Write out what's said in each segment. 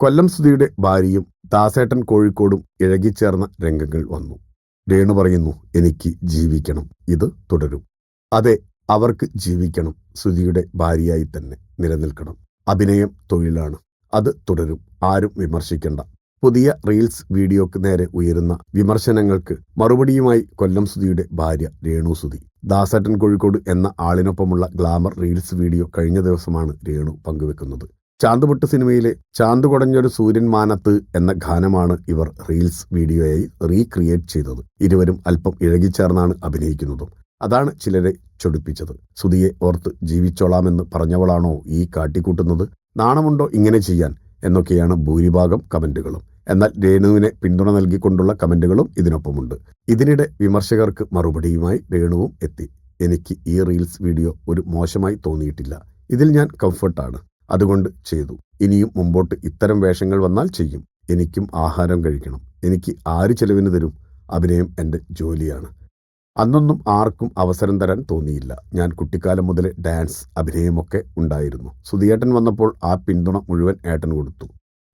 കൊല്ലം സുധിയുടെ ഭാര്യയും ദാസേട്ടൻ കോഴിക്കോടും ഇഴകിച്ചേർന്ന രംഗങ്ങൾ വന്നു. രേണു പറയുന്നു എനിക്ക് ജീവിക്കണം. ഇത് തുടരും. അതെ അവർക്ക് ജീവിക്കണം. സുധിയുടെ ഭാര്യയായി തന്നെ നിലനിൽക്കണം. അഭിനയം തൊഴിലാണ്. അത് തുടരും. ആരും വിമർശിക്കണ്ട. പുതിയ റീൽസ് വീഡിയോക്ക് നേരെ ഉയരുന്ന വിമർശനങ്ങൾക്ക് മറുപടിയുമായി കൊല്ലം സുധിയുടെ ഭാര്യ രേണു സുധി. ദാസേട്ടൻ കോഴിക്കോട് എന്ന ആളിനൊപ്പമുള്ള ഗ്ലാമർ റീൽസ് വീഡിയോ കഴിഞ്ഞ ദിവസമാണ് രേണു പങ്കുവെക്കുന്നത്. ചാന്തുപൊട്ട് സിനിമയിലെ ചാന്തു കുടഞ്ഞൊരു സൂര്യൻ മാനത്ത് എന്ന ഗാനമാണ് ഇവർ റീൽസ് വീഡിയോയായി റീക്രിയേറ്റ് ചെയ്തത്. ഇരുവരും അല്പം ഇഴകിച്ചേർന്നാണ് അഭിനയിക്കുന്നതും. അതാണ് ചിലരെ ചൊടിപ്പിച്ചത്. സുധിയെ ഓർത്ത് ജീവിച്ചോളാമെന്ന് പറഞ്ഞവളാണോ ഈ കാട്ടിക്കൂട്ടുന്നത്? നാണമുണ്ടോ ഇങ്ങനെ ചെയ്യാൻ? എന്നൊക്കെയാണ് ഭൂരിഭാഗം കമന്റുകളും. എന്നാൽ രേണുവിനെ പിന്തുണ നൽകിക്കൊണ്ടുള്ള കമന്റുകളും ഇതിനൊപ്പമുണ്ട്. ഇതിനിടെ വിമർശകർക്ക് മറുപടിയുമായി രേണുവും എത്തി. എനിക്ക് ഈ റീൽസ് വീഡിയോ ഒരു മോശമായി തോന്നിയിട്ടില്ല. ഇതിൽ ഞാൻ കംഫർട്ടാണ്. അതുകൊണ്ട് ചെയ്തു. ഇനിയും മുമ്പോട്ട് ഇത്തരം വേഷങ്ങൾ വന്നാൽ ചെയ്യും. എനിക്കും ആഹാരം കഴിക്കണം. എനിക്ക് ആര് ചെലവിന് തരും? അഭിനയം എന്റെ ജോലിയാണ്. അന്നൊന്നും ആർക്കും അവസരം തരാൻ തോന്നിയില്ല. ഞാൻ കുട്ടിക്കാലം മുതൽ ഡാൻസ് അഭിനയമൊക്കെ ഉണ്ടായിരുന്നു. സുധിയേട്ടൻ വന്നപ്പോൾ ആ പിന്തുണ മുഴുവൻ ഏട്ടൻ കൊടുത്തു.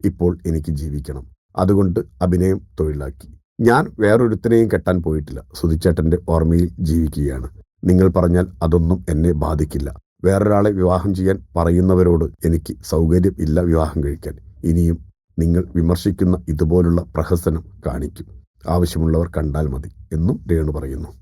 ഇപ്പോൾ എനിക്ക് ജീവിക്കണം. അതുകൊണ്ട് അഭിനയം തൊഴിലാക്കി. ഞാൻ വേറൊരുത്തനെയും കെട്ടാൻ പോയിട്ടില്ല. സുധിച്ചേട്ടന്റെ ഓർമ്മയിൽ ജീവിക്കുകയാണ്. നിങ്ങൾ പറഞ്ഞാൽ അതൊന്നും എന്നെ ബാധിക്കില്ല. വേറൊരാളെ വിവാഹം ചെയ്യാൻ പറയുന്നവരോട് എനിക്ക് സൗകര്യം ഇല്ല വിവാഹം കഴിക്കാൻ. ഇനിയും നിങ്ങൾ വിമർശിക്കുന്ന ഇതുപോലുള്ള പ്രഹസനം കാണിക്കും. ആവശ്യമുള്ളവർ കണ്ടാൽ മതി എന്നും രേണു പറയുന്നു.